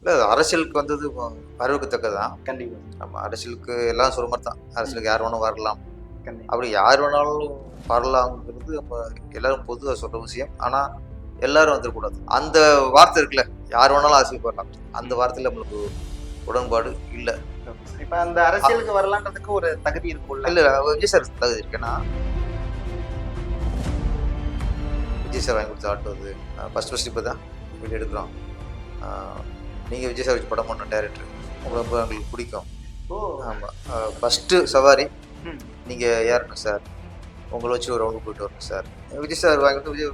இல்லை அரசியலுக்கு வந்தது வரவுக்குத்தக்கதான் கண்டிப்பா. நம்ம அரசியலுக்கு எல்லாம் சொல்ல மாதிரி தான் அரசியலுக்கு யார் வேணும் வரலாம். அப்படி யார் வேணாலும் வரலாங்கிறது நம்ம எல்லாரும் பொதுவாக சொல்ற விஷயம். ஆனால் எல்லாரும் வந்துடக்கூடாது. அந்த வார்த்தை இருக்குல்ல யார் வேணாலும் அரசியலுக்கு வரலாம். அந்த வார்த்தையில் நம்மளுக்கு உடன்பாடு இல்லை. இப்ப அந்த அரசியலுக்கு வரலான்றதுக்கு ஒரு தகுதி இருக்கும்ல. இல்லை விஜய் சார் தகுதி இருக்கேன்னா விஜய் சார் வாங்கி கொடுத்த ஆட்டோ அது. ஃபஸ்ட் ஃபஸ்ட் இப்போ தான் வீடியோ எடுக்கிறோம். நீங்கள் விஜய் சார் வச்சு படம் பண்ண டேரக்டர் உங்களை ரொம்ப எங்களுக்கு பிடிக்கும். ஓ. ஆமாம் ஃபஸ்ட்டு சவாரி. நீங்கள் ஏறணும் சார்? உங்களை வச்சு ஒரு ரவுண்டு போயிட்டு வரணும் சார். விஜய் சார் வாங்கிட்டு விஜய்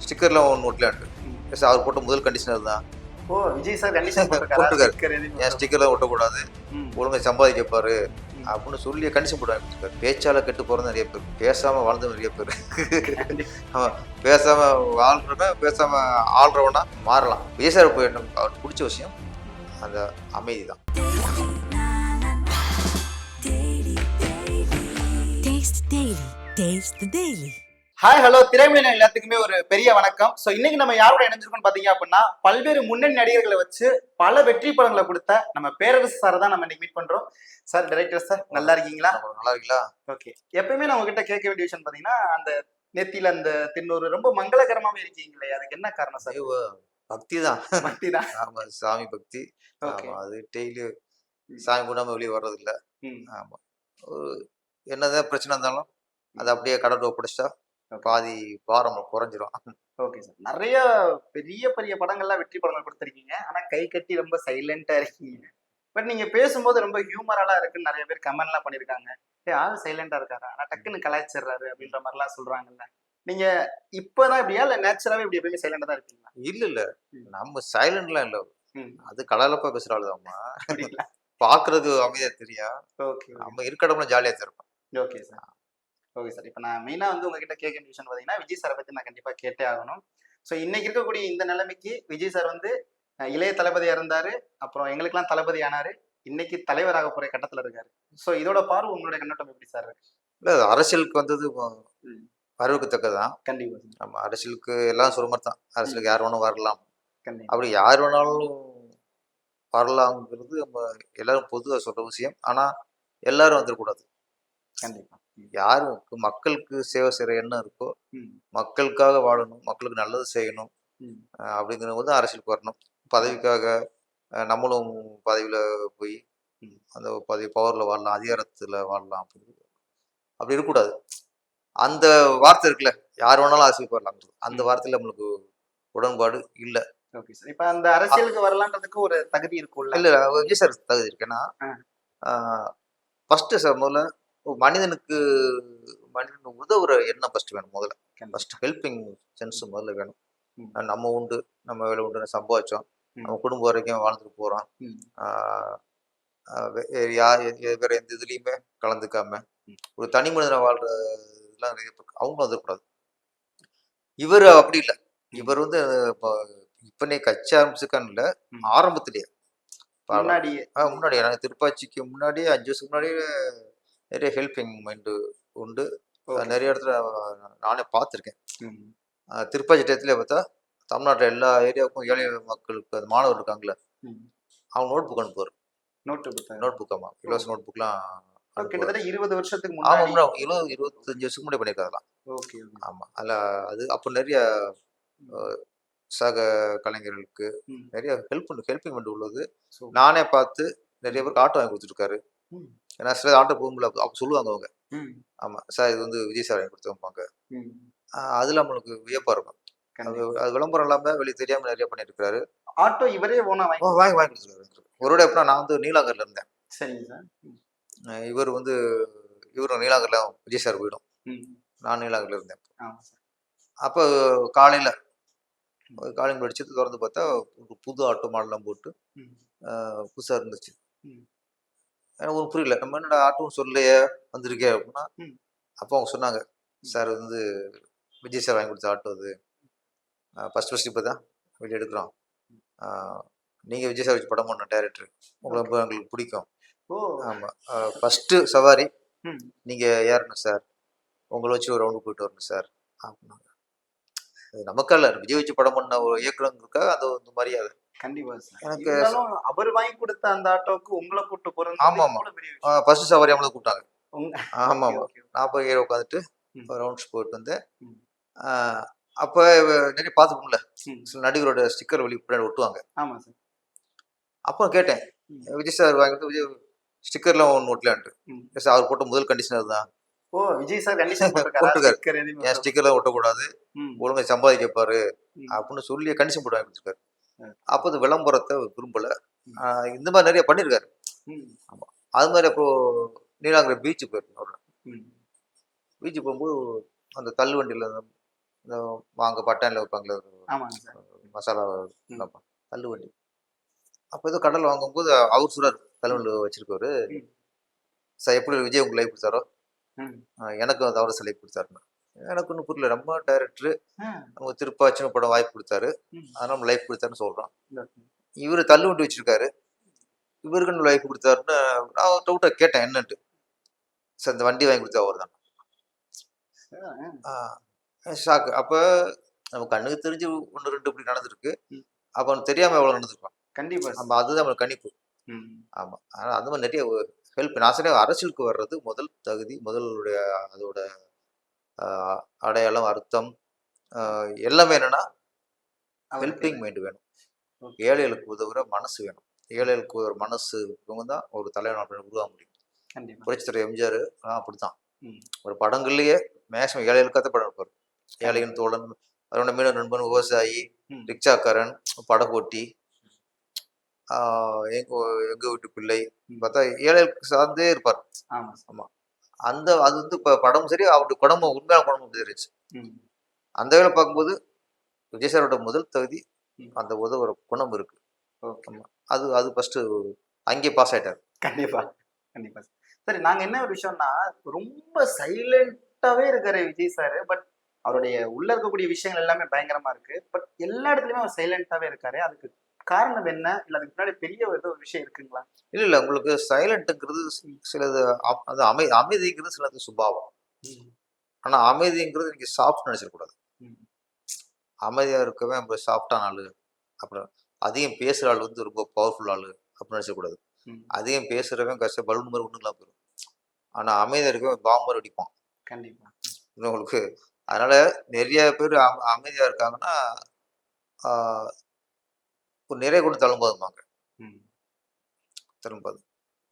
ஸ்டிக்கர்லாம் ஒன்று ஒட்டலான்ட்டு. சார் அவர் போட்ட முதல் கண்டிஷனர் தான். ஓ விஜய் சார் கண்டிஷன் போட்டிருக்காரு. என் ஸ்டிக்கர்லாம் ஒட்டக்கூடாது. ம். ஒழுங்கா சம்பாதிக்க பாரு. ம். அப்படின்னு சொல்லி கண்டிஷன் போட்டு பேச்சால கெட்டு போகிறது நிறைய பேர். பேசாம வாழ்ந்தவங்க நிறைய பேர். ஆமா பேசாம வாழ்றவன் பேசாம ஆள்றவனா மாறலாம். விஜய் சார் போய் எனக்கு அவருக்கு பிடிச்ச விஷயம் அந்த அமைதி தான் Taste the Daily. Hi hello திரைமீன எல்லாத்துக்குமே ஒரு பெரிய வணக்கம். ஸோ இன்னைக்கு நம்ம யாரோட இணைஞ்சிருக்கோம்னு பாத்தீங்க அப்படின்னா பல்வேறு முன்னணி நடிகர்களை வச்சு பல வெற்றி படங்களை கொடுத்த நம்ம பேரரசு சார் தான் நம்ம இன்னைக்கு மீட் பண்றோம். சார் டைரக்டர் சார் நல்லா இருக்கீங்களா? நல்லா இருக்கீங்களா? ஓகே எப்பயுமே நான் உங்ககிட்ட கேட்க வேண்டிய விஷயம் பாத்தீங்கன்னா அந்த நெத்தியில அந்த தின்னூறு ரொம்ப மங்களகரமாவே இருக்கீங்களே அதுக்கு என்ன காரணம் சார் பக்தி தான். பக்தி தான். ஆமா சாமி பக்தி. ஆமா அது டெய்லி சாமி குடாம வெளியே வர்றதில்ல. ம். ஆமா. ஒரு என்னதான் பிரச்சனை இருந்தாலும் அதை அப்படியே கடவுள் ஒப்படைச்சா பாதி பாரம் குறைஞ்சிரும். ஓகே சார் நிறைய பெரிய பெரிய படங்கள்லாம் வெற்றி படங்கள் கொடுத்துருக்கீங்க. ஆனா கை கட்டி ரொம்ப சைலண்டா இருக்கீங்க. பட் நீங்க பேசும்போது ரொம்ப ஹியூமரலா இருக்குன்னு நிறைய பேர் கமெண்ட்லாம் பண்ணிருக்காங்க. ஏ ஆள் சைலண்டா இருக்காரு? ஆனா டக்குன்னு கலாய்ச்சிடுறாரு அப்படின்ற மாதிரிலாம் சொல்றாங்கல்ல. நீங்க இப்பதான் இப்படியா? இல்ல நேச்சுரலாவே இப்படி எப்பயுமே சைலண்டா தான் இருப்பீங்களா? இல்ல இல்ல. நம்ம சைலண்ட்லாம் இல்ல. அது கலலப்பா பேசுற ஆளுதாம்மா அப்படிங்களா? பாக்குறதுக்கு அமைதியா தெரியும் ஓகே நம்ம இருக்க இடம்ல ஜாலியா இருப்போம். ஓகே சார் ஓகே சார் இப்போ நான் மெயினாக வந்து உங்ககிட்ட கேட்க விஷயம் பார்த்தீங்கன்னா விஜய் சாரை பற்றி நான் கண்டிப்பாக கேட்டே ஆகணும். ஸோ இன்னைக்கு இருக்கக்கூடிய இந்த நிலைமைக்கு விஜய் சார் வந்து இளைய தளபதியாக இருந்தார் அப்புறம் எங்களுக்கெல்லாம் தளபதி ஆனார் இன்னைக்கு தலைவராக போகிற கட்டத்தில் இருக்காரு. ஸோ இதோட பார்வை உங்களுடைய கண்ணோட்டம் எப்படி சார் இருக்கு? இல்ல அரசியலுக்கு வந்தது ம். வரவுக்குத்தக்கதான் கண்டிப்பாக நம்ம அரசியலுக்கு எல்லாம் சொல்ல மாதிரி தான் அரசியலுக்கு யார் வேணும் வரலாம். அப்படி யார் வேணாலும் வரலாங்கிறது நம்ம எல்லாரும் பொதுவாக சொல்ற விஷயம். ஆனா எல்லாரும் வந்துடக்கூடாது. கண்டிப்பாக யாருக்கு மக்களுக்கு சேவை செய்யற எண்ணம் இருக்கோ மக்களுக்காக வாழணும் மக்களுக்கு நல்லது செய்யணும் அப்படிங்கிறது போது அரசியலுக்கு வரணும். பதவிக்காக நம்மளும் பதவியில போய். அந்த பதவி பவர்ல வாழலாம் அதிகாரத்துல வாழலாம் அப்படி அப்படி இருக்கக்கூடாது. அந்த வார்த்தை இருக்குல்ல யார் வேணாலும் அரசியலுக்கு வரலாம். அந்த. வார்த்தையில நம்மளுக்கு உடன்பாடு இல்ல. Okay sir. இப்போ அந்த அரசியலுக்கு வரலான்றதுக்கு ஒரு தகுதி இருக்கும்ல? இல்ல விஜய் சார் தகுதி இருக்கேன்னா. ஃபர்ஸ்ட் சார் முதல்ல மனிதனுக்கு மனிதன் உதவுற எண்ணம் ஃபர்ஸ்ட் வேணும் முதல்ல. ஃபர்ஸ்ட் ஹெல்பிங் சென்ஸ் முதல்ல வேணும். நம்ம உண்டு நம்ம வேலை உண்டு சம்பாதிச்சோம். நம்ம குடும்பம் வரைக்கும் வாழ்ந்துட்டு போறோம். யார் வேற எந்த இதுலயுமே கலந்துக்காம. ஒரு தனி மனிதனை வாழ்ற இதெல்லாம் அவங்களும் வந்துடக்கூடாது. இவர் அப்படி இல்லை. இவர் வந்து இப்போ இப்ப நீ கட்சி ஆரம்பிச்சுக்கான்னு இல்லை. ஆரம்பத்திலேயே. முன்னாடியே. ஆ, முன்னாடி எனக்கு திருப்பாச்சிக்கு முன்னாடியே அஞ்சு வருஷத்துக்கு முன்னாடியே நிறைய ஹெல்பிங் மைண்டு உண்டு. நிறைய இடத்துல நான் பார்த்துருக்கேன். திருப்பாச்சி டயத்துல பார்த்தா தமிழ்நாட்டில் எல்லா ஏரியாவுக்கும் ஏழை மக்களுக்கு அது மாணவர் இருக்காங்களே அவங்க நோட் புக் அனுப்புவார். நோட்டு புத்தகம் நோட் புக் ஆமா. இலவச நோட் புக்லாம் கிட்டத்தட்ட இருபது வருஷத்துக்கு முன்னாடி இருபது இருபத்தஞ்சு வருஷத்துக்கு முன்னாடி பண்ணியிருக்காங்களாம். ஓகே ஆமா. அதில் அது அப்போ நிறைய சக கலைஞர்களுக்கு. நிறைய ஹெல்ப் ஹெல்பிங் பண்ணி உள்ளது. நானே பார்த்து நிறைய பேருக்கு ஆட்டோ வாங்கி கொடுத்துருக்காரு. ஏன்னா சில ஆட்டோ போகும்போது அப்ப- சொல்லுவாங்க அவங்க. ம். ஆமா. சார் இது வந்து விஜய் சார் வாங்கி கொடுத்துருப்பாங்க ம் அது நம்மளுக்கு வியப்பா இருக்கும். அது விளம்பரம் இல்லாம வெளியே தெரியாம நிறைய பண்ணியிருக்காரு ஆட்டோ இவரே ஓனா வாங்கி வாங்கி வாங்கி கொடுத்துருக்காரு. ஒரு எப்படின்னா நான் வந்து நீலாங்கர்ல இருந்தேன். சரிங்க சார். இவர் வந்து இவரும் நீலாங்கர்ல விஜய் சார் போயிடும். நான் நீலாங்கர்ல இருந்தேன். அப்போ காலையில காலையில் அடிச்சு திறந்து பார்த்தா ஒரு புது ஆட்டோ மாடலாம் போட்டு ம். அஹ் புதுசா இருந்துச்சு. எனக்கு ஒன்றும் புரியல. நம்ம என்னடா ஆட்டோன்னு சொல்லலையே வந்திருக்கே அப்படின்னா. அப்போ அவங்க சொன்னாங்க சார் வந்து விஜய் சார் வாங்கி கொடுத்த ஆட்டோ அது. ஃபர்ஸ்ட் ஃபர்ஸ்ட் இப்போ தான் வீடியோ எடுக்கிறோம். நீங்கள் விஜய் சார் வச்சு படம் பண்ண டேரக்டர் உங்களை ரொம்ப எங்களுக்கு பிடிக்கும். ஓ. ஆமாம் ஃபஸ்ட்டு சவாரி நீங்கள் ஏறணும் சார்? உங்களை வச்சு ஒரு ரவுண்டு போயிட்டு வரணும் சார். அப்படின்னாங்க. அது நமக்கல்ல விஜய் வச்சு படம் பண்ண ஒரு இயக்குனருக்காக அந்த ஒரு மரியாதை. கண்டிப்பா சார் எனக்கு அவர் வாங்கி கொடுத்த அந்த ஆட்டோவுக்கு உங்களை கூட்டு போறது ஆமா, ஆமா. ஃபர்ஸ்ட் சவாரி அவங்கள கூப்பிட்டாங்க ஆமா ஆமா போய் கீழே உட்காந்துட்டு. ரவுண்ட்ஸ் போயிட்டு வந்தேன் அப்போ நிறைய பார்த்துப்போம்ல. சில நடிகரோட ஸ்டிக்கர் வெளியே பின்னாடி ஒட்டுவாங்க ஆமா சார் அப்போ கேட்டேன். விஜய் சார் வாங்கிட்டு விஜய் ஸ்டிக்கர்லாம் ஒன்று ஒட்டலான்ட்டு அவர் போட்ட முதல் கண்டிஷனர் தான் ஓ விஜய் சார் கண்டிஷன் போட்டிருக்காரு. என் ஸ்டிக்கர்லாம் ஒட்டக்கூடாது. ஒழுங்கா சம்பாதிக்க பாரு ம். அப்படின்னு சொல்லி கண்டிஷன் போட்டு வாங்கி கொடுத்துருக்காரு ம். அப்போ இந்த விளம்பரத்தை விரும்பல. இந்த மாதிரி நிறைய பண்ணியிருக்காரு ம். அது மாதிரி அப்போ நீலாங்கிற பீச்சு போயிருக்கோம் ம். பீச்சு போகும்போது அந்த தள்ளுவண்டியில் இந்த வாங்க பட்டாணியில் வைப்பாங்களே மசாலா தள்ளுவண்டி அப்போ ஏதோ கடல் வாங்கும்போது அவர் சொல்றாரு தள்ளுவண்டி வச்சிருக்காரு ம். சார் எப்படி விஜய் உங்களுக்கு லைஃப் கொடுத்தாரோ? எனக்கும் அது அவரை லைஃப் கொடுத்தாருன்னு. எனக்கு ஒன்றும் புரியல. நம்ம டைரக்டர். நம்ம திருப்பாச்சின்னு படம் வாய்ப்பு கொடுத்தாரு. அதனால நம்ம லைஃப் கொடுத்தாருன்னு இல்ல. இவர் தள்ளுவண்டி வச்சிருக்காரு. இவருக்குன்னு லைஃப் கொடுத்தாருன்னு நான் டவுட்டாக கேட்டேன் என்னன்ட்டு. சார் இந்த வண்டி வாங்கி கொடுத்தா அவர் தான். ஷாக்கு அப்போ நம்ம கண்ணுக்கு தெரிஞ்சு ஒன்று ரெண்டு இப்படி நடந்திருக்கு. அப்போ அவனுக்கு தெரியாமல் எவ்வளோ நடந்திருப்பான் கண்டிப்பா சார். நம்ம அதுதான் நம்மளுக்கு கணிப்பு. ஆமாம் ஆனால் அந்த மாதிரி நிறைய ஹெல்ப் நான் அரசியலுக்கு வர்றது முதல் தகுதி முதலுடைய அதோட அடையாளம் அர்த்தம் எல்லாமே என்னன்னா ஹெல்பிங் மைண்ட் வேணும். ஏழைகளுக்கு உதவுற மனசு வேணும். ஏழைகளுக்கு ஒரு மனசு இருக்கவங்க தான் ஒரு தலைவன் அப்படின்னு உருவாக முடியும். கண்டிப்பா. புரட்சித்தர எம்ஜிஆர் அப்படித்தான். ஒரு படங்கள்லயே மேக்சிமம் ஏழைகளுக்காக படம் எடுப்பார். ஏழையின் தோழன் அதோட மீன நண்பன் விவசாயி. ரிக்ஷாக்காரன் படகோட்டி எங்க எங்க வீட்டு பிள்ளை. பார்த்தா ஏழைகளுக்கு சார்ந்தே இருப்பார். ஆமா. அந்த அது வந்து இப்போ படம் சரி அவருடைய குடும்பம் உண்மையான குடும்பம் தெரிஞ்சு. அந்த வேலை பார்க்கும்போது விஜய் சாரோட முதல் தகுதி. அந்த உதவுற குணம் இருக்கு. அது அது ஃபர்ஸ்ட் அங்கேயே பாஸ் ஆயிட்டார். கண்டிப்பா கண்டிப்பா. சார் சரி நாங்க என்ன ஒரு விஷயம்னா ரொம்ப சைலண்டாவே இருக்காரு விஜய் சார் பட் அவருடைய உள்ள இருக்கக்கூடிய விஷயங்கள் எல்லாமே பயங்கரமா இருக்கு. பட் எல்லா இடத்துலயுமே அவர் சைலண்டாவே இருக்காரு. அதுக்கு காரணம் என்ன? இல்ல அதுக்கு முன்னாடி பெரிய ஒரு ஏதோ ஒரு விஷயம் இருக்குங்களா? இல்ல இல்ல உங்களுக்கு சைலண்ட்டுங்கிறது சிலது அது அமை அமைதிங்கிறது சிலது சுபாவம். ஆனா அமைதிங்கிறது நீங்க சாஃப்ட் நினைச்சிடக்கூடாது. ம். அமைதியா இருக்கவே நம்ம சாஃப்டான ஆளு அப்புறம் அதிகம் பேசுற ஆள் வந்து ரொம்ப பவர்ஃபுல் ஆளு அப்படின்னு நினைச்சக்கூடாது ம். அதிகம் பேசுறவன் கஷ்டம் பலூன் மாதிரி ஒண்ணுலாம் போயிடும். ஆனா அமைதியா இருக்கவன் பாம்பர் அடிப்பான். கண்டிப்பா. இன்னும் உங்களுக்கு அதனால நிறைய பேர் அம- அமைதியா இருக்காங்கன்னா ஒரு நிறைய கொண்டு தழும்பாதுமாங்க ம். திரும்பாது.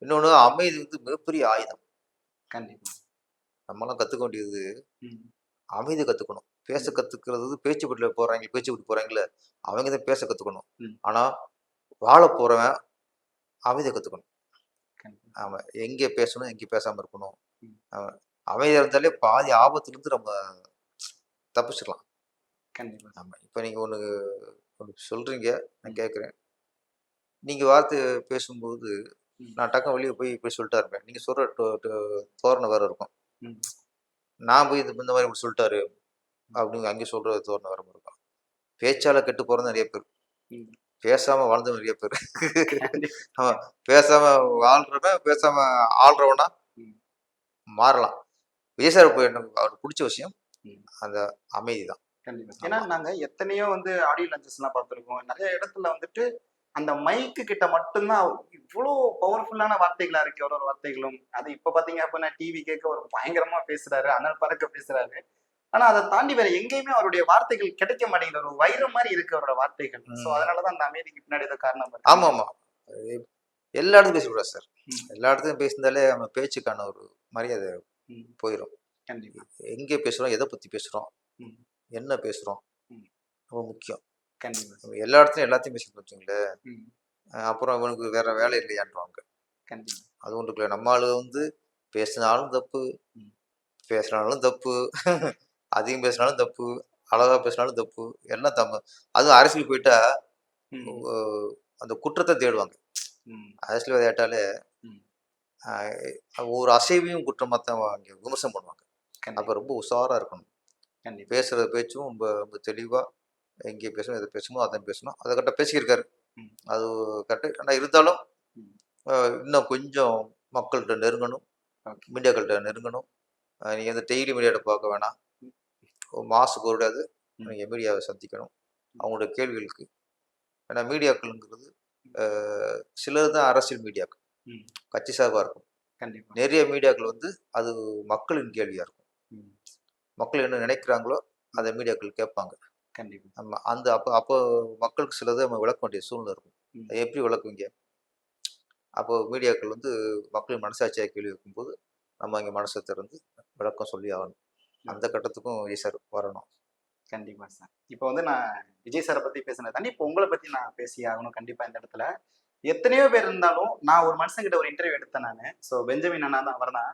இன்னொன்று அமைதி வந்து மிகப்பெரிய ஆயுதம். கண்டிப்பா. நம்மலாம் கற்றுக்க வேண்டியது. அமைதி கற்றுக்கணும் பேச கற்றுக்கிறது பேச்சு வீட்டில் போகிறாங்க பேச்சு வீட்டு போகிறாங்களே அவங்க தான் பேச கற்றுக்கணும். ஆனால் வாழ போகிறவன் அமைதியை கற்றுக்கணும் ஆமாம் எங்கே பேசணும் எங்கே பேசாமல் இருக்கணும். அமைதியாக இருந்தாலே பாதி ஆபத்துலேருந்து நம்ம தப்பிச்சுக்கலாம் கண்டிப்பா. ஆமாம் இப்போ நீங்கள் ஒன்று ஒன்று சொல்கிறீங்க நான் கேட்குறேன் நீங்கள் வார்த்தை பேசும்போது. நான் டக்கம் வெளியே போய் இப்படி சொல்லிட்டா இருப்பேன் நீங்கள் சொல்கிற தோரணை வேறு இருக்கும். நான் போய் இது இந்த மாதிரி இப்படி சொல்லிட்டாரு அப்படின்னு அங்கே சொல்கிற தோரணை வேறு இருக்கும் பேச்சால கெட்டு போகிறது நிறைய பேர். பேசாமல் வாழ்ந்தவங்க நிறைய பேர் கண்டிப்பா. பேசாமல் வாழ்றவன் பேசாமல் ஆள்றவனா. மாறலாம் விஜய் சார் போய் எனக்கு அவருக்கு பிடிச்ச விஷயம். அந்த அமைதி தான் கண்டிப்பா ஏன்னா நாங்க எத்தனையோ வந்து ஆடியோ லஞ்சஸ் எல்லாம் பார்த்திருக்கோம். நிறைய இடத்துல வந்துட்டு அந்த மைக்கு கிட்ட மட்டும்தான் இவ்வளோ பவர்ஃபுல்லான வார்த்தைகளா இருக்கு. ஒரு ஒரு வார்த்தைகளும். அது இப்ப பாத்தீங்க அப்படின்னா டிவி கேட்க ஒரு பயங்கரமா பேசுறாரு அனல் பறக்க பேசுறாரு. ஆனா அதை தாண்டி வேற எங்கேயுமே அவருடைய வார்த்தைகள் கிடைக்க மாட்டேங்குது. ஒரு வைரம் மாதிரி இருக்கு அவரோட வார்த்தைகள். சோ ம். அதனாலதான் அந்த அமைதிக்கு பின்னாடி ஏதோ காரணம். ஆமாம். ஆமாம் எல்லா இடத்துலையும் பேசக்கூடாது சார். எல்லா இடத்துலையும் பேசினாலே நம்ம பேச்சுக்கான ஒரு மரியாதை. போயிடும் கண்டிப்பா. எங்கே பேசுகிறோம் எதை பற்றி பேசுகிறோம் ம். என்ன பேசுகிறோம். ரொம்ப முக்கியம். கண்டிப்பா நம்ம எல்லா இடத்துலையும் எல்லாத்தையும் பேசிட்டு வச்சுங்களேன். அப்புறம் இவனுக்கு வேற வேலை இல்லையான்றாங்க. அது ஒன்று இருக்குல்ல நம்ம ஆளு வந்து பேசினாலும் தப்பு. பேசினாலும் தப்பு அதிகம் பேசினாலும் தப்பு அழகா பேசினாலும் தப்பு எல்லாம் தப்பு அதுவும் அரசியல் போயிட்டா அந்த குற்றத்தை தேடுவாங்க. ம். அரசியல் விளையாட்டாலே ம். ஆஹ், ஒரு அசைவையும் குற்றமாக தான் அங்கே விமர்சனம் பண்ணுவாங்க. அப்போ ரொம்ப உஷாராக இருக்கணும். பேசுகிற பேச்சும் ரொம்ப ரொம்ப தெளிவாக எங்கே பேசணும் எதை பேசணுமோ அதை பேசணும். அதை கரெக்டாக பேசியிருக்காரு. அது கரெக்டு. ஆனால் இருந்தாலும் இன்னும் கொஞ்சம் மக்கள்கிட்ட நெருங்கணும். மீடியாக்கள்கிட்ட நெருங்கணும். நீங்கள் இந்த டெய்லி மீடியாட்ட பார்க்க வேணாம். மாசுக்கு ம். நீங்கள் மீடியாவை சந்திக்கணும். அவங்களோட கேள்விகளுக்கு. ஏன்னா மீடியாக்கள்ங்கிறது சிலர் தான் அரசியல் மீடியாக்கள். கட்சி சார்பாக இருக்கும். நிறைய மீடியாக்கள் வந்து அது மக்களின் கேள்வியாக இருக்கும். மக்கள் என்ன நினைக்கிறாங்களோ அதை மீடியாக்கள் கேட்பாங்க. கண்டிப்பா. நம்ம அந்த அப்போ அப்போ மக்களுக்கு சிலதை நம்ம விளக்க வேண்டிய சூழ்நிலை இருக்கும். எப்படி விளக்குவீங்க? அப்போ மீடியாக்கள் வந்து மக்களின் மனசாட்சியாக கேள்வி வைக்கும்போது நம்ம அங்கே மனசை திறந்து விளக்கம் சொல்லி ஆகணும். அந்த கட்டத்துக்கும் ஈஸ்வர் வரணும். கண்டிப்பா சார். இப்போ வந்து நான் விஜய் சாரை பத்தி பேசினது தாண்டி இப்போ உங்களை பத்தி நான் பேசி ஆகணும் கண்டிப்பா இந்த இடத்துல. எத்தனையோ பேர் இருந்தாலும் நான் ஒரு மனுஷங்கிட்ட ஒரு இன்டர்வியூ எடுத்தேன் நான். ஸோ பெஞ்சமின் அண்ணா தான் அவர் தான்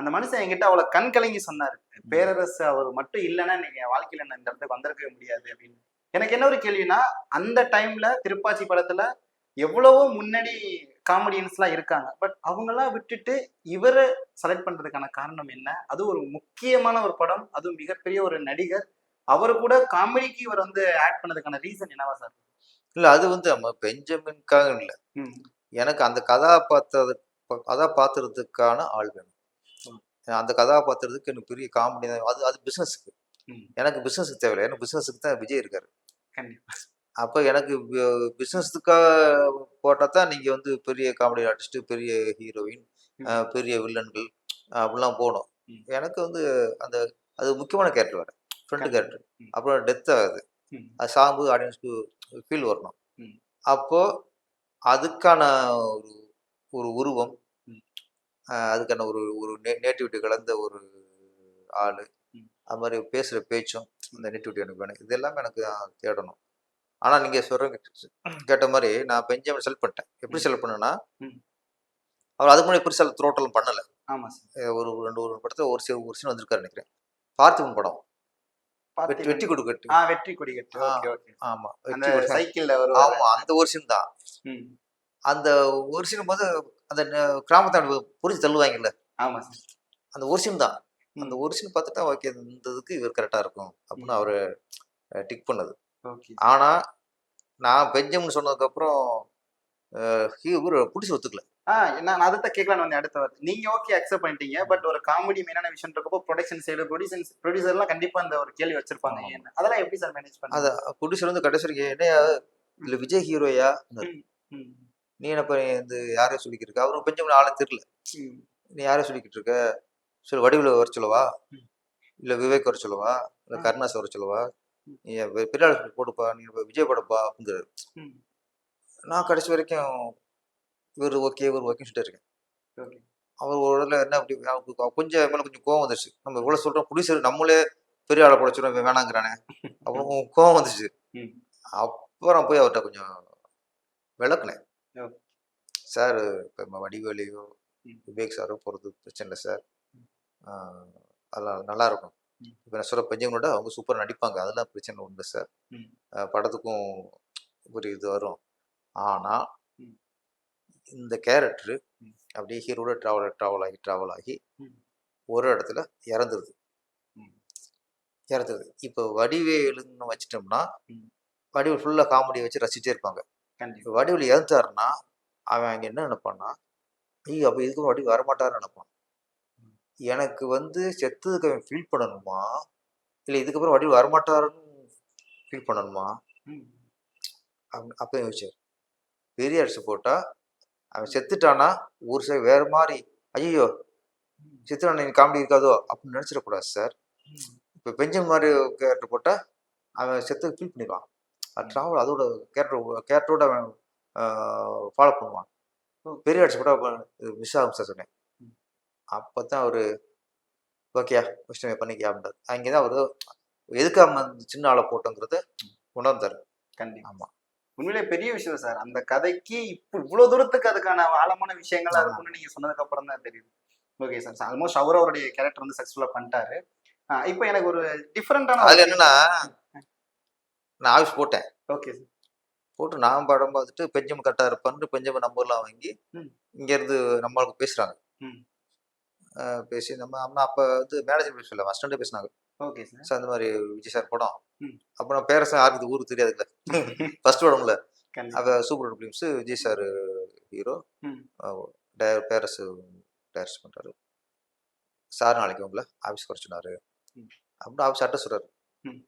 அந்த மனுஷன் என்கிட்ட அவ்வளோ கண் கலங்கி சொன்னார். பேரரசு அவர் மட்டும் இல்லைன்னா நீங்க வாழ்க்கையில இந்த இடத்துக்கு வந்திருக்கவே முடியாது அப்படின்னு. எனக்கு என்ன ஒரு கேள்வினா அந்த டைம்ல திருப்பாச்சி படத்துல எவ்வளவோ முன்னாடி காமெடியன்ஸ்லாம் இருக்காங்க. பட் அவங்கெல்லாம் விட்டுட்டு இவரை செலக்ட் பண்றதுக்கான காரணம் என்ன? அது ஒரு முக்கியமான ஒரு படம். அதுவும் மிகப்பெரிய ஒரு நடிகர். அவர் கூட காமெடிக்கு இவர் வந்து ஆட் பண்ணதுக்கான ரீசன் என்னவா சார் இல்லை அது வந்து நம்ம பெஞ்சமின்காக இல்லை. ம். எனக்கு அந்த கதாபாத்திர கதாபாத்திரத்துக்கான ஆள் வேணும். அந்த கதாபாத்திரத்துக்கு எனக்கு பெரிய காமெடி அது அது பிஸ்னஸுக்கு. எனக்கு பிஸ்னஸுக்கு தேவையில்லை எனக்கு பிஸ்னஸுக்கு தான் விஜய் இருக்காரு அப்போ எனக்கு பிஸ்னஸுக்காக போட்டால் தான் நீங்கள் வந்து பெரிய காமெடி ஆர்டிஸ்ட்டு பெரிய ஹீரோயின். பெரிய வில்லன்கள் அப்படிலாம் போகணும். எனக்கு வந்து அந்த அது முக்கியமான கேரக்டர் வேறு ஃப்ரெண்டு. கேரக்டர். அப்புறம் டெத் ஆகுது. அது சாகும்போது ஆடியன்ஸ்க்கு ஃபீல் வரணும் ம். அப்போ அதுக்கான ஒரு ஒரு உருவம் அதுக்கான ஒரு ஒரு நேட்டிவிட்டி கலந்த ஒரு ஆள். அது மாதிரி பேசுகிற பேச்சும் அந்த நேட்டிவிட்டி எனக்கு வேணும். இது எல்லாமே எனக்கு தேடணும். ஆனால் நீங்கள் சொல்கிற கேட்ட மாதிரி நான் பெஞ்சமின் செலக்ட் பண்ணிட்டேன். எப்படி. செலக்ட் பண்ணேன்னா. அவர் அதுக்கு முன்னாடி பெருசாக த்ரோட்டலும் பண்ணலை. ஆமா சார். ஒரு ரெண்டு ஒரு படத்தில் ஒரு சீன் ஒரு சீன் வந்திருக்காரு நினைக்கிறேன். பார்த்திபன் படம். வெற்றி கொடு கட்டு. ஆ வெற்றி கொடி கட்டு. ஆ. Okay okay. ஆமாம் சைக்கிள்ல ஒரு ஆமா அந்த ஒரு சீன் தான். அந்த ஒரு சீன் போது அந்த கிராமத்தை புரிஞ்சு தள்ளுவாங்கல்ல? ஆமா சார். அந்த ஒரு சீன் தான். அந்த ஒரு சீன் பார்த்துட்டா ஓகே இந்த இதுக்கு இவர் கரெக்டாக இருக்கும் அப்படின்னு. அவரு டிக் பண்ணது. ஓகே. ஆனா நான் பெஞ்சம்னு சொன்னதுக்கப்புறம் இவர் பிடிச்சி ஒத்துக்கல. ஆ நான் அதை கேட்கலான்னு வந்தேன் அடுத்த வார்த்தை. நீங்க ஓகே அக்செப்ட் பண்ணிட்டீங்க பட் ஒரு காமெடி மெயினான விஷயம் இருக்கப்போ ப்ரொடக்ஷன் சைடு ப்ரொடியூசர் ப்ரொடியூசர்லாம் கண்டிப்பா அந்த ஒரு கேள்வி வச்சிருப்பாங்க. ஏன்னு அதெல்லாம் எப்படி சார் மேனேஜ் பண்ண அதை ப்ரொடியூசர் வந்து கடைசி என்னையா? இல்ல விஜய் ஹீரோயா நீ என்ன பண்ணி இந்த யாரையும் சொல்லிக்கிட்டு இருக்க அவரும் பெஞ்சமின் ஆளை தெரியல நீ யாரையும் சொல்லிக்கிட்டு இருக்க சரி வடிவில் வர சொல்லவா. இல்லை விவேக் வர சொல்லவா? இல்லை. கருணாஸ் வர சொல்லவா. நீ பெரிய ஆள் போட்டுப்பா நீ விஜய் படப்பா அப்படிங்கிறாரு. நான் கடைசி வரைக்கும் இவர் ஓகே இவர் ஓகேன்னு சொல்லிட்டு இருக்கேன். அவர் ஒரு இடத்துல என்ன அப்படி அவருக்கு கொஞ்சம் மேலே கொஞ்சம் கோவம் வந்துருச்சு. நம்ம இவ்வளோ சொல்கிறோம் ப்ரொடியூசர் நம்மளே பெரிய ஆளை படைச்சிடும் வேணாங்கிறானே. அப்புறம் கோவம் வந்துச்சு. அப்புறம் போய் அவர்கிட்ட கொஞ்சம் விளக்குனேன். சார் இப்போ நம்ம வடிவேலையோ. விவேக் சாரோ போகிறது பிரச்சனை இல்லை சார் அதெல்லாம் நல்லா இருக்கும் ம். இப்போ நான் சொல்ல பஞ்சங்களோட அவங்க சூப்பராக நடிப்பாங்க அதெல்லாம் பிரச்சனை உண்டு சார் படத்துக்கும் ஒரு இது வரும் ஆனால். இந்த கேரக்டரு. அப்படியே ஹீரோட ட்ராவல் ட்ராவல் ஆகி ட்ராவல் ஆகி. ஒரு இடத்துல இறந்துருது. இறந்துருது இப்போ வடிவேலுன்னு வச்சிட்டோம்னா. வடிவேல் ஃபுல்லாக காமெடியை வச்சு ரசிச்சே இருப்பாங்க வடிவேல் இறந்துட்டாருன்னா அவன் அங்கே என்ன நினைப்பான்னா ஐயோ அப்போ இதுக்கு வடிவு வரமாட்டாருன்னு நினைப்பான். எனக்கு வந்து செத்ததுக்கு அவன் ஃபீல் பண்ணணுமா? இல்லை இதுக்கப்புறம் வடிவு வரமாட்டாருன்னு ஃபீல் பண்ணணுமா. அப்ப- யோசிச்சார். பெரிய அரிசி போட்டா அவன் செத்துட்டானா ஒரு சைடு வேற மாதிரி ஐயோ செத்துட்டான காமெடி இருக்காதோ? அப்படின்னு நினச்சிடக்கூடாது சார். இப்போ பெஞ்சன் மாதிரி கேரக்டர் போட்டால் அவன் செத்து ஃபீல் அது ட்ராவல் அதோட கேரக்டர் கேரக்டரோட அவன் ஃபாலோ பண்ணுவான். பெரிய அடிச்சு போட்டால் மிஸ் ஆகும் சார் சொன்னேன். அப்போ தான் அவர் ஓகேயா விஷயமே பண்ணிக்க அப்படின்றார். அங்கே தான் அவர் எதுக்கு அவன் அந்த சின்ன ஆளை போட்டோங்கிறத உணர்ந்தார் கண்டிப்பா. ஆமாம் உண்மையிலே பெரிய விஷயம் சார் அந்த கதைக்கு இப்போ இவ்வளவு தூரத்துக்கு அதுக்கான ஆழமான விஷயங்களா. இருக்கும்னு நீங்க சொன்னதுக்கு அப்புறம் தான் தெரியுது. ஓகே சார் ஆல்மோஸ்ட் அவர் அவருடைய கேரக்டர் வந்து சக்ஸஸ்ஃபுல்லா பண்ணிட்டாரு. இப்போ எனக்கு ஒரு டிஃப்ரெண்டான அதில் என்னன்னா நான் ஆஃபீஸ் போட்டேன். ஓகே சார் போட்டு நான் படம் பார்த்துட்டு பெஞ்சம் கரெக்டாக இருப்பான்னு பெஞ்சம் நம்பர்லாம் வாங்கி. இங்கேருந்து நம்மளுக்கு பேசுகிறாங்க ம். பேசி நம்ம அம்மா அப்போ வந்து மேனேஜர் பேசல அசிஸ்டண்ட்டே பேசினாங்க ஓகே சார் சார் இந்த மாதிரி விஜய் சார் படம் ம். அப்போ நான் பேரசன் யாருக்கு இது ஊருக்கு தெரியாதுல்ல ஃபர்ஸ்ட் படம்ல அவ super films Vijay sir hero. பேரஸ் direct பண்ணுறாரு சார் நாளைக்கு உங்களை ஆஃபீஸ் ம். அப்படின்னு ஆஃபீஸ் அட்ரஸ் சொல்றாரு ம்.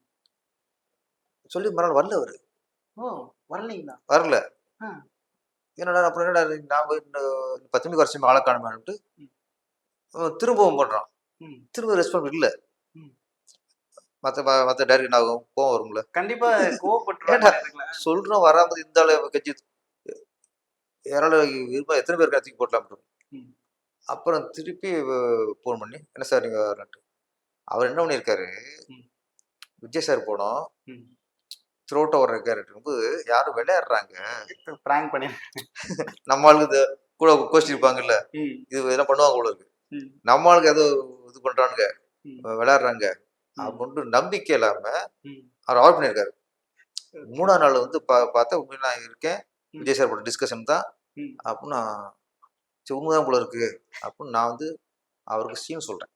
சொல்லி மறுநாள் வரல அவரு வரலீங்களா வரல. என்னடா அப்புறம் என்னடா நான் பத்து மணிக்கு வருஷம் ஆளை காணுமேன்ட்டு ம். திரும்பவும் பண்றான் ம். திரும்ப ரெஸ்பான்ஸ் இல்ல ம். மற்ற மற்ற டேரக்ட் என்ன ஆகும் கோவம் வரும்ல கண்டிப்பா ஏன்டா? கோவப்பட்டு சொல்றோம் வராம இந்த ஆளு கட்சி யாரால விரும்ப எத்தனை பேர் கத்திக்கு போட்டலாம் ம். அப்புறம் திருப்பி ஃபோன் பண்ணி என்ன சார் நீங்க வரலான்ட்டு அவர் என்ன பண்ணியிருக்காரு. விஜய் சார் போனோம் ம். த்ரோட்டை வர்ற கேரக்டர் போது யாரும் விளையாடுறாங்க பிராங்க் பண்ணி நம்ம ஆளுக்கு கூட கோஷ்டி இருப்பாங்கல்ல ம், இது எல்லாம் பண்ணுவாங்க போல இருக்கு நம்ம ஆளுக்கு ஏதோ இது பண்றானுங்க. விளையாடுறாங்க. அப்படின்ட்டு நம்பிக்கை இல்லாம. அவர் அவாய்ட் பண்ணியிருக்காரு மூணாம் நாள் வந்து பா பார்த்தா உண்மையில நான் இருக்கேன். விஜய் சார் போட்ட டிஸ்கஷன் தான். அப்படின்னு நான் சரி உண்மைதான் போல இருக்கு அப்படின்னு நான் வந்து அவருக்கு சீன் சொல்றேன்.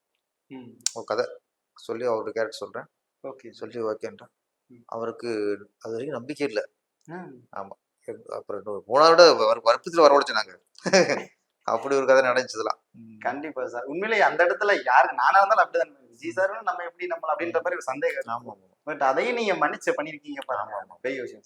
ஒரு கதை சொல்லி அவருக்கு கேரக்டர் சொல்றேன் ஓகே சொல்லி ஓகேன்றேன். அவருக்கு அது வரைக்கும் நம்பிக்கை இல்லை. ம். அப்புறம் மூணாவது வற்பத்தில் வரவழைச்சு நாங்க. அப்படி ஒரு கதை நடந்துச்சதுலாம் கண்டிப்பா சார். உண்மையிலேயே அந்த இடத்துல யாருக்கு நானா இருந்தாலும் அப்படிதான். விஜய் சார் நம்ம எப்படி நம்மள அப்படின்ற மாதிரி ஒரு சந்தேகம் ஆமா ஆமா பட் அதையும் நீங்க மன்னிச்சு பண்ணிருக்கீங்க பாருங்க. பெரிய விஷயம் சார்.